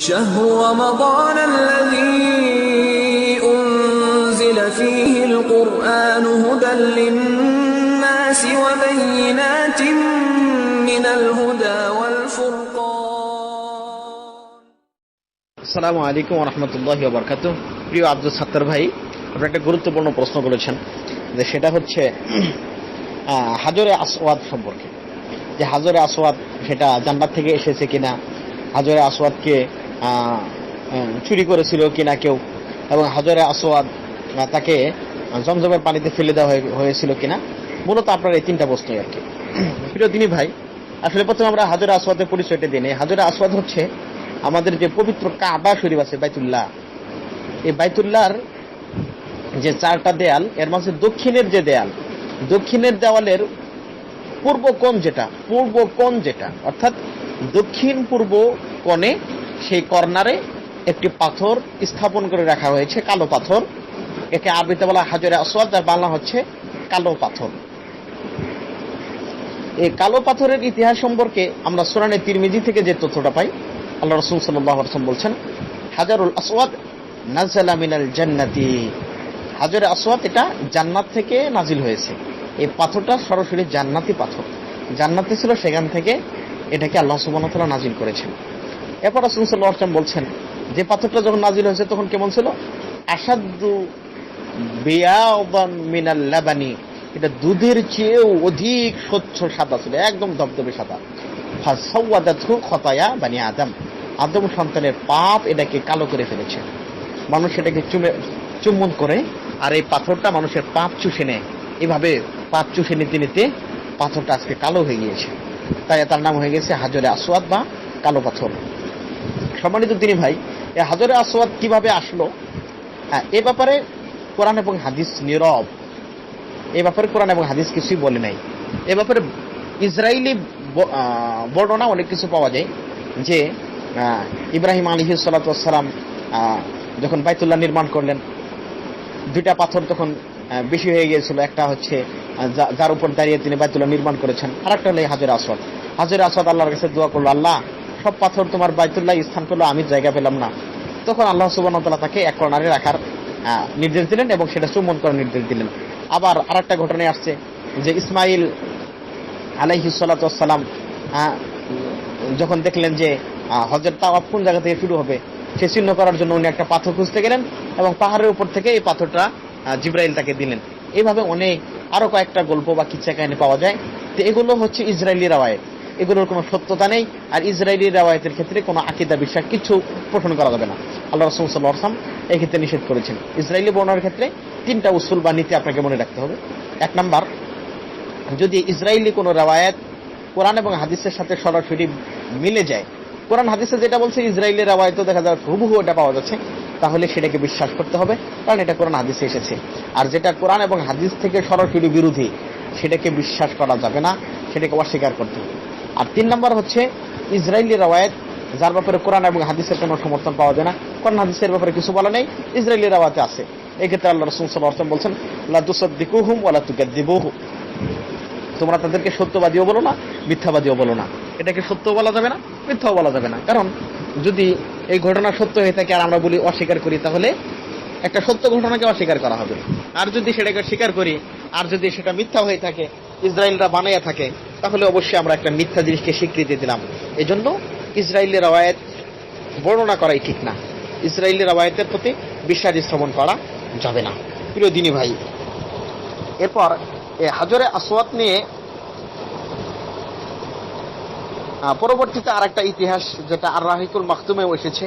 شهر رمضان الذي أنزل فيه القرآن هدى للناس وبينات من الهدى والفرقان আসসালামু আলাইকুম রহমতুল্লাহ বরকাত প্রিয় আব্দুল সাত্তার ভাই আপনি একটা গুরুত্বপূর্ণ প্রশ্ন করেছেন যে সেটা হচ্ছে আহ, হাজরে আসওয়াদ সম্পর্কে যে হাজরে আসওয়াদ সেটা জান্নাত থেকে এসেছে কিনা হাজরে আসওয়াদকে আহ, আহ, চুরি করেছিল কিনা কেউ। এবং হাজরে আসওয়াদ আহ, তাকে জমজমের পানিতে ফেলে দেওয়া হয়ে- হয়েছিল কিনা মূলত আপনার এই তিনটা প্রশ্নই আর কি। প্রিয় দিনী ভাই আসলে প্রথমে আমরা হাজরে আসওয়াদের পরিচয়টা দিই এই হাজরে আসওয়াদ হচ্ছে আমাদের যে পবিত্র কাবা শরীফ আছে বাইতুল্লাহ। এই বাইতুল্লাহর যে চারটা দেয়াল এর মাঝে দক্ষিণের যে দেয়াল দক্ষিণের দেওয়ালের পূর্ব কোণ যেটা পূর্ব কোণ যেটা অর্থাৎ দক্ষিণ পূর্ব কোণে সেই কর্নারে একটি পাথর স্থাপন করে রাখা হয়েছে, কালো পাথর। একে আরবিতে বলা হাজরে আসওয়াদ আর বাংলা হচ্ছে কালো পাথর। এই কালো পাথরের ইতিহাস সম্পর্কে আমরা সুরানে তিরমিজি থেকে যে তথ্যটা পাই, আল্লাহ রসুল সাল্লাহ রসম বলছেন, হাজারুল আসওয়াদ নাজালা মিনাল জান্নাতি। হাজারে আসওয়াদ এটা জান্নাত থেকে নাজিল হয়েছে। এই পাথরটা সরাসরি জান্নাতি পাথর। জান্নাতে ছিল সেখান থেকে এটাকে আল্লাহ সুবান নাজিল করেছেন। এরপর রসুল সাল্লাহ আসলাম বলছেন, যে পাথরটা যখন নাজিল হয়েছে তখন কেমন ছিল? আসাদু বেয়াবান মিনাল লাবানি, এটা দুধের চেয়েও অধিক স্বচ্ছ সাদা ছিল, একদম ধবধবে সাদা। খতায়া বানি আদম আদম সন্তানের পাপ এটাকে কালো করে ফেলেছে। মানুষ এটাকে চুমে, চুম্বন করে, আর এই পাথরটা মানুষের পাপ চুষে নেয়। এভাবে পাপ চুষে নিতে নিতে পাথরটা আজকে কালো হয়ে গিয়েছে। তাই তার নাম হয়ে গেছে হাজরে আসওয়াদ বা কালো পাথর। সম্মানিত তিনি ভাই হাজরে আসওয়াদ কীভাবে আসলো? হ্যাঁ এ ব্যাপারে কোরআন এবং হাদিস নীরব। এ ব্যাপারে কোরআন এবং হাদিস কিছুই বলে নাই। এ ব্যাপারে ইসরায়েলি বর্ণনা অনেক কিছু পাওয়া যায় যে ইব্রাহিম আলী সালাতাম যখন বাইতুল্লাহ নির্মাণ করলেন, দুইটা পাথর তখন বেশি হয়ে গিয়েছিল। একটা হচ্ছে যার উপর দাঁড়িয়ে তিনি বাইতুল্লাহ নির্মাণ করেছেন। আর একটা হলো হাজর আসওয়াদ। হাজর আসওয়াদ আল্লাহর কাছে দোয়া করল, আল্লাহ সব পাথর তোমার বাইতুল্লাহ স্থান পেল, আমি জায়গা পেলাম না। তখন আল্লাহ সুবান তাকে এক কর্নারে রাখার নির্দেশ দিলেন এবং সেটা চুম্বন করার নির্দেশ দিলেন। আবার আরেকটা ঘটনায় আসছে যে ইসমাইল আলাইহি সালাতাম যখন দেখলেন যে হজের তাওয়াফ কোন জায়গা থেকে শুরু হবে, সে চিহ্ন করার জন্য উনি একটা পাথর খুঁজতে গেলেন এবং পাহাড়ের উপর থেকে এই পাথরটা জিব্রাইল তাকে দিলেন। এইভাবে অনেক, আরও কয়েকটা গল্প বা কিচ্ছা কাহিনী পাওয়া যায়। তো এগুলো হচ্ছে ইসরায়েলি রাওয়ায়ত। এগুলোর কোনো সত্যতা নেই, আর ইসরায়েলি রাওয়ায়তের ক্ষেত্রে কোনো আকিদা, বিশ্বাস কিছু পোষণ করা যাবে না। আল্লাহ রসুল সাল্লাহ আসলাম এই ক্ষেত্রে নিষেধ করেছেন। ইসরায়েলি বর্ণার ক্ষেত্রে তিনটা উসুল বা নীতি আপনাকে মনে রাখতে হবে। এক নাম্বার, যদি ইসরায়েলি কোনো রাওয়ায়াত কোরআন এবং হাদিসের সাথে সরাসরি মিলে যায়, কোরআন হাদিসে যেটা বলছে ইসরায়েলের রাওয়ায়তও দেখা যায় হুবহু ওটা পাওয়া যাচ্ছে, তাহলে সেটাকে বিশ্বাস করতে হবে, কারণ এটা কোরআন হাদিসে এসেছে। আর যেটা কোরআন এবং হাদিস থেকে সরাসরি বিরোধী, সেটাকে বিশ্বাস করা যাবে না, সেটাকে অস্বীকার করতে হবে। আর তিন নম্বর হচ্ছে ইসরায়েলি রাওয়ায়াত, যার ব্যাপারে কোরআন এবং হাদিসের কোনো সমর্থন পাওয়া যায় না। কোরআন হাদিসের ব্যাপারে কিছু বলা নেই, ইসরায়েলি রাওয়াতে আছে। এক্ষেত্রে আল্লাহ রসুল সাল্লাহ বলছেন, লা তুসাদ্দিকুহুম ওয়ালা তুকাদ্দিবুহুম তোমরা তাদেরকে সত্যবাদীও বলো না, মিথ্যাবাদীও বলো না। এটাকে সত্য বলা যাবে না, মিথ্যাও বলা যাবে না। কারণ যদি এই ঘটনা সত্য হয়ে থাকে আর আমরা বলি অস্বীকার করি, তাহলে একটা সত্য ঘটনাকে অস্বীকার করা হবে। আর যদি সেটাকে স্বীকার করি, আর যদি সেটা মিথ্যা হয়ে থাকে, ইসরায়েলরা বানাইয়া থাকে তাহলে অবশ্যই আমরা একটা মিথ্যা জিনিসকে স্বীকৃতি দিলাম। এজন্য ইসরায়েলি রাওয়ায়ত বর্ণনা করাই ঠিক না। ইসরায়েলি রাওয়ায়তের প্রতি বিশ্বাস স্থাপন করা যাবে না। প্রিয় দিনী ভাই, এরপর হাজরে আসওয়াত নিয়ে পরবর্তীতে আর একটা ইতিহাস যেটা আর রাহিকুল মাকতুমেও এসেছে,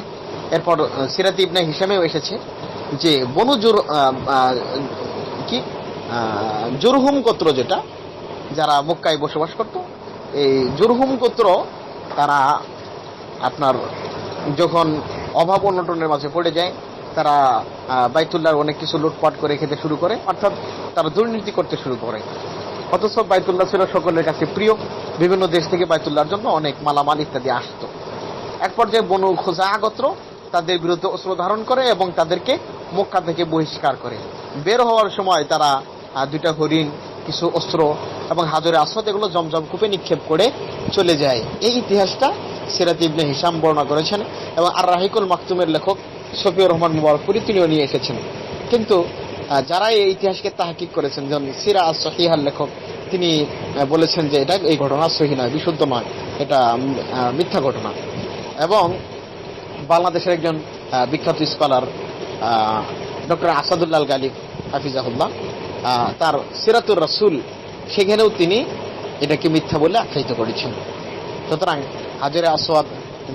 এরপর সিরাত ইবনে হিসামেও এসেছে, যে বনু জুর কি? জুরহুম গোত্র যেটা যারা মক্কায় বসবাস করত, এই জুরহুম গোত্র, তারা আপনার যখন অভাব অনটনের মাঝে পড়ে যায়, তারা বাইতুল্লাহর অনেক কিছু লুটপাট করে খেতে শুরু করে, অর্থাৎ তারা দুর্নীতি করতে শুরু করে। অথচ বাইতুল্লাহ ছিল সকলের কাছে প্রিয়, বিভিন্ন দেশ থেকে বাইতুল্লাহর জন্য অনেক মালামাল ইত্যাদি আসতো। এক পর্যায়ে বনু খোঁজা আগত্র তাদের বিরুদ্ধে অস্ত্র ধারণ করে এবং তাদেরকে মক্কা থেকে বহিষ্কার করে। বের হওয়ার সময় তারা দুইটা হরিণ কিছু অস্ত্র এবং হাজরে আসদ এগুলো জমজম কূপে নিক্ষেপ করে চলে যায়। এই ইতিহাসটা সিরাত ইবনে হিসাম বর্ণনা করেছেন এবং আর রাহিকুল মাকতুমের লেখক শফিউর রহমান মুবারকপুরি তিনিও নিয়ে এসেছেন। কিন্তু যারা এই ইতিহাসকে তাহাকিক করেছেন, যেমন সিরা সহিহার লেখক, তিনি বলেছেন যে এটা এই ঘটনা সহি নয় বিশুদ্ধ নয় এটা মিথ্যা ঘটনা। এবং বাংলাদেশের একজন বিখ্যাত স্কলার ডক্টর আসাদুল্লাহ গালিব হাফিজাহুল্লাহ তার সিরাতুর রাসুল, সেখানেও তিনি এটাকে মিথ্যা বলে আখ্যায়িত করেছেন। সুতরাং হাজারে আসওয়াদ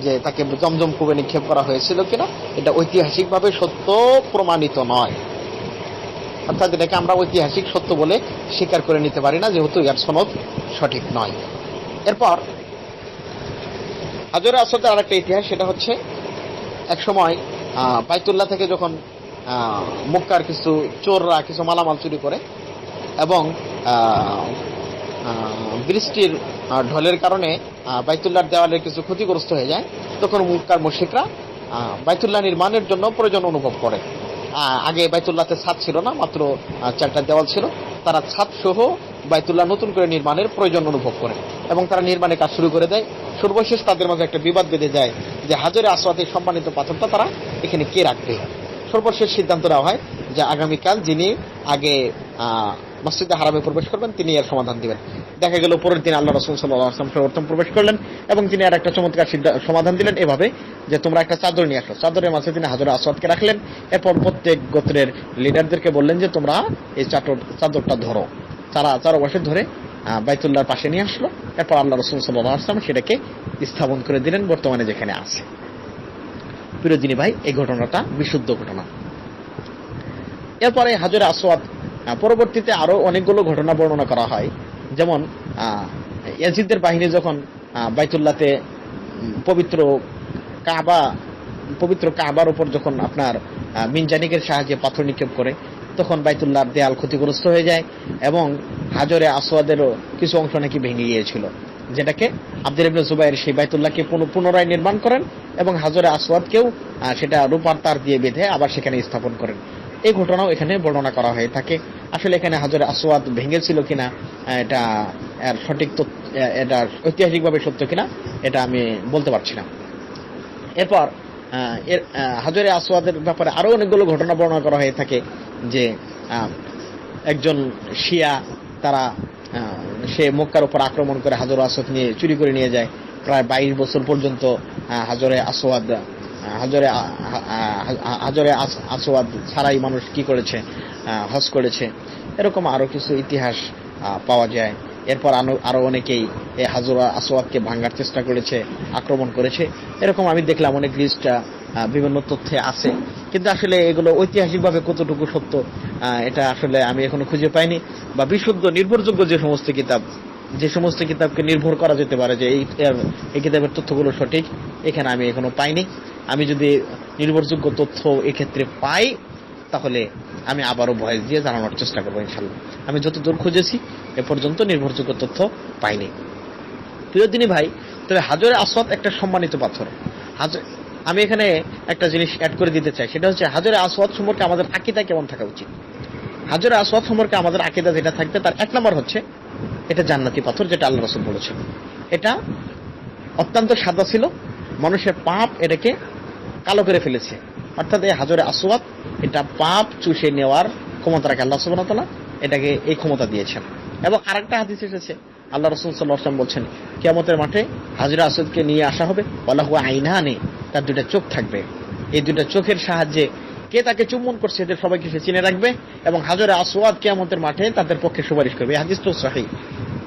যে তাকে জমজম কূপে নিক্ষেপ করা হয়েছিল কিনা, এটা ঐতিহাসিকভাবে সত্য প্রমাণিত নয়। অর্থাৎ এটাকে আমরা ঐতিহাসিক সত্য বলে স্বীকার করে নিতে পারি না, যেহেতু এর সনদ সঠিক নয়। এরপর হাজরে আসওয়াদের আরেকটা ইতিহাস, সেটা হচ্ছে এক সময় বাইতুল্লাহ থেকে যখন মক্কার কিছু চোররা কিছু মালামাল চুরি করে এবং বৃষ্টির ঢলের কারণে আহ, বাইতুল্লাহর দেওয়ালের কিছু ক্ষতিগ্রস্ত হয়ে যায়। তখন মুক্কার মুশিকরা বাইতুল্লাহ নির্মাণের জন্য প্রয়োজন অনুভব করে। আগে বাইতুল্লাহতে ছাদ ছিল না মাত্র চারটা দেওয়াল ছিল। তারা ছাদ সহ বাইতুল্লাহ নতুন করে নির্মাণের প্রয়োজন অনুভব করে এবং তারা নির্মাণের কাজ শুরু করে দেয়। সর্বশেষ তাদের মাঝে একটা বিবাদ বেঁধে যায় যে হাজারে আসওয়াতের সম্মানিত পাথরটা তারা এখানে কে রাখবে? সর্বশেষ সিদ্ধান্ত নেওয়া হয় যে আগামীকাল যিনি আগে মসজিদে হারামে প্রবেশ করবেন তিনি এর সমাধান দিবেন। দেখা গেল পরের দিন আল্লাহ রসুল সাল্লাহ আসলাম সর্বোত্তম প্রবেশ করলেন এবং তিনি আর একটা চমৎকার সমাধান দিলেন এভাবে যে তোমরা একটা চাদর নিয়ে আসো। চাদরের মাঝে তিনি হাজরা আসওয়াদকে রাখলেন। এরপর প্রত্যেক গোত্রের লিডারদেরকে বললেন যে তোমরা এই চাদর চাদরটা ধরো। তারা চার বসে ধরে আহ, বাইতুল্লাহর পাশে নিয়ে আসলো। এরপর আল্লাহ রসুল সাল্লাহ আসলাম সেটাকে স্থাপন করে দিলেন বর্তমানে যেখানে আছে। প্রিয়দিনী ভাই, এই ঘটনাটা বিশুদ্ধ ঘটনা। এরপরে হাজরে আসওয়াদ পরবর্তীতে আরও অনেকগুলো ঘটনা বর্ণনা করা হয়। যেমন ইয়াজিদের বাহিনী যখন বাইতুল্লাতে পবিত্র কাবা, পবিত্র কাবার উপর যখন আপনার মিনজানিকের সাহায্যে পাথর নিক্ষেপ করে, তখন বাইতুল্লাহর দেয়াল ক্ষতিগ্রস্ত হয়ে যায় এবং হাজরে আসওয়াদেরও কিছু অংশ নাকি ভেঙে গিয়েছিল। যেটাকে আব্দুল ইবনে জুবাইর সেই বাইতুল্লাহকে পুনঃ- পুনরায় নির্মাণ করেন এবং হাজরে আসওয়াদকেও সেটা রূপার তার দিয়ে বেঁধে আবার সেখানে স্থাপন করেন। এই ঘটনাও এখানে বর্ণনা করা হয়ে থাকে। আসলে এখানে হাজরে আসওয়াদ ভেঙেছিল কিনা এটা সঠিক এটা ঐতিহাসিকভাবে সত্য কিনা, এটা আমি বলতে পারছি না। এরপর এর হাজরে আসওয়াদের ব্যাপারে আরও অনেকগুলো ঘটনা বর্ণনা করা হয়ে থাকে যে একজন শিয়া তারা সে মক্কার উপর আক্রমণ করে হাজর আসওয়াদ নিয়ে চুরি করে নিয়ে যায়। প্রায় বাইশ বছর পর্যন্ত হাজরে আসওয়াদ আহ, হাজরে হাজরে আস- আসওয়াদ ছাড়াই মানুষ কি করেছে হজ করেছে এরকম আরও কিছু ইতিহাস পাওয়া যায়। এরপর আনো- আরও অনেকেই এই হাজরা আসওয়াদকে ভাঙার চেষ্টা করেছে আক্রমণ করেছে। এরকম আমি দেখলাম অনেক লিস্ট বিভিন্ন তথ্যে আছে। কিন্তু আসলে এগুলো ঐতিহাসিকভাবে কতটুকু সত্য এটা আসলে আমি এখনও খুঁজে পাইনি। বা বিশুদ্ধ নির্ভরযোগ্য যে সমস্ত কিতাব যে সমস্ত কিতাবকে নির্ভর করা যেতে পারে যে এই এই কিতাবের তথ্যগুলো সঠিক, এখানে আমি এখনও পাইনি। আমি যদি নির্ভরযোগ্য তথ্য এক্ষেত্রে পাই, তাহলে আমি আবারও ভয়েস দিয়ে জানানোর চেষ্টা করব ইনশাল্লাহ আমি যতদূর খুঁজেছি, এ পর্যন্ত নির্ভরযোগ্য তথ্য পাইনি। প্রিয়দিনী ভাই, তবে হাজরে আসওয়াদ একটা সম্মানিত পাথর। হাজ- আমি এখানে একটা জিনিস অ্যাড করে দিতে চাই, সেটা হচ্ছে হাজরে আসওয়াদ সম্পর্কে আমাদের আকিদা কেমন থাকা উচিত? হাজরে আসওয়াদ সম্পর্কে আমাদের আকিদা যেটা থাকবে, তার এক নম্বর হচ্ছে এটা জান্নাতি পাথর যেটা আল্লাহ রসুল বলেছেন। এটা অত্যন্ত সাদা ছিল, মানুষের পাপ এটাকে কালো করে ফেলেছে। অর্থাৎ এই হাজরে আসওয়াদ এটা পাপ চুষে নেওয়ার ক্ষমতা রাখে আল্লাহ সুবহানাহু ওয়া তাআলা, এটাকে এই ক্ষমতা দিয়েছেন। এবং আরেকটা হাদিস এসেছে, আল্লাহ রসুল আলাইহি বলছেন, কিয়ামতের মাঠে হাজরা আসওয়াদকে নিয়ে আসা হবে বলা হুয়া আইনানে, তার দুইটা চোখ থাকবে। এই দুটা চোখের সাহায্যে কে তাকে চুম্বন করছে এদের সবাইকে সে চিনে রাখবে এবং হাজরে আসওয়াদ কিয়ামতের মাঠে তাদের পক্ষে সুপারিশ করবে। হাদিস তো সহি।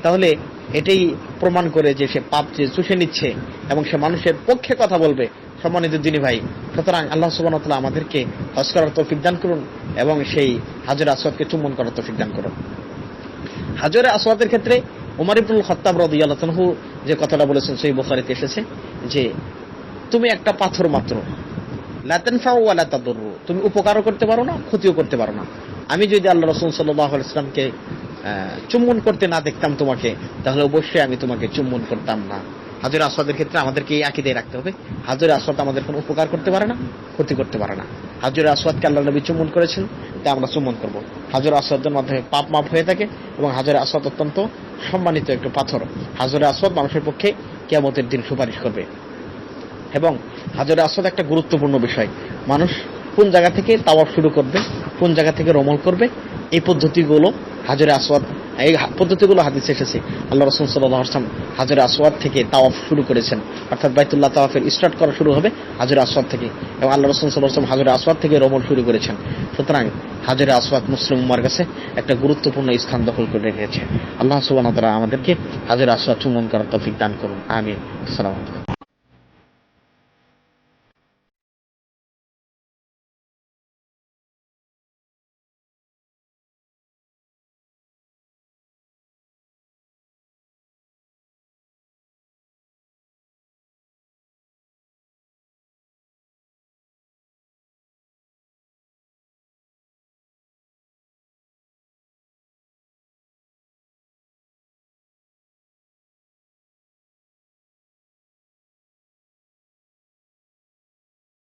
তাহলে এটাই প্রমাণ করে যে সে পাপ যে চুষে নিচ্ছে এবং সে মানুষের পক্ষে কথা বলবে, সম্মানিত দিনী ভাই, সুতরাং আল্লাহ সুবান আমাদেরকে হজ করার তৌফিক দান করুন এবং সেই হাজরে আসওয়াদকে চুম্বন করার তৌফিক দান করুন। হাজরে আসওয়াদের ক্ষেত্রে উমর ইবনুল খত্তাব আনহু যে কথাটা বলেছেন সেই বুখারীতে এসেছে যে, তুমি একটা পাথর মাত্র। তুমি উপকারও করতে পারো না, ক্ষতিও করতে পারো না। আমি যদি আল্লাহ রসুল ওয়াসাল্লামকে চুম্বন করতে না দেখতাম তোমাকে, তাহলে অবশ্যই আমি তোমাকে চুম্বন করতাম না। হাজর আসওয়াদের ক্ষেত্রে আমাদেরকে এই আকিদায় রাখতে হবে। হাজর আসওয়াদ আমাদের কোনো উপকার করতে পারে না, ক্ষতি করতে পারে না। হাজর আসওয়াদকে আল্লাহ নবী চুম্বন করেছেন, তাই আমরা চুম্বন করব। হাজর আসওয়াদের মাধ্যমে পাপ মাপ হয়ে থাকে এবং হাজর আসওয়াদ অত্যন্ত সম্মানিত একটি পাথর। হাজর আসওয়াদ মানুষের পক্ষে কিয়ামতের দিন সুপারিশ করবে। এবং হাজরে আসওয়াদ একটা গুরুত্বপূর্ণ বিষয়। মানুষ কোন জায়গা থেকে তাওয়াফ শুরু করবে, কোন জায়গা থেকে রমল করবে, এই পদ্ধতিগুলো হাজরে আসওয়াদ এই পদ্ধতিগুলো হাদিসে এসেছে। আল্লাহ রসুল সাল্লাহ আসলাম হাজরে আসওয়াদ থেকে তাওয়াফ শুরু করেছেন। অর্থাৎ বাইতুল্লাহ তাওয়াফের স্টার্ট করা শুরু হবে হাজরে আসওয়াদ থেকে এবং আল্লাহ রসুল সাল্লাহ আসলাম হাজরে আসওয়াদ থেকে রমল শুরু করেছেন। সুতরাং হাজরে আসওয়াদ মুসলিম উম্মার কাছে একটা গুরুত্বপূর্ণ স্থান দখল করে রেখেছে। আল্লাহ সুবাহ আমাদেরকে হাজরে আসওয়াদ চুম্বন করার তফিক দান করুন। আমি সালাম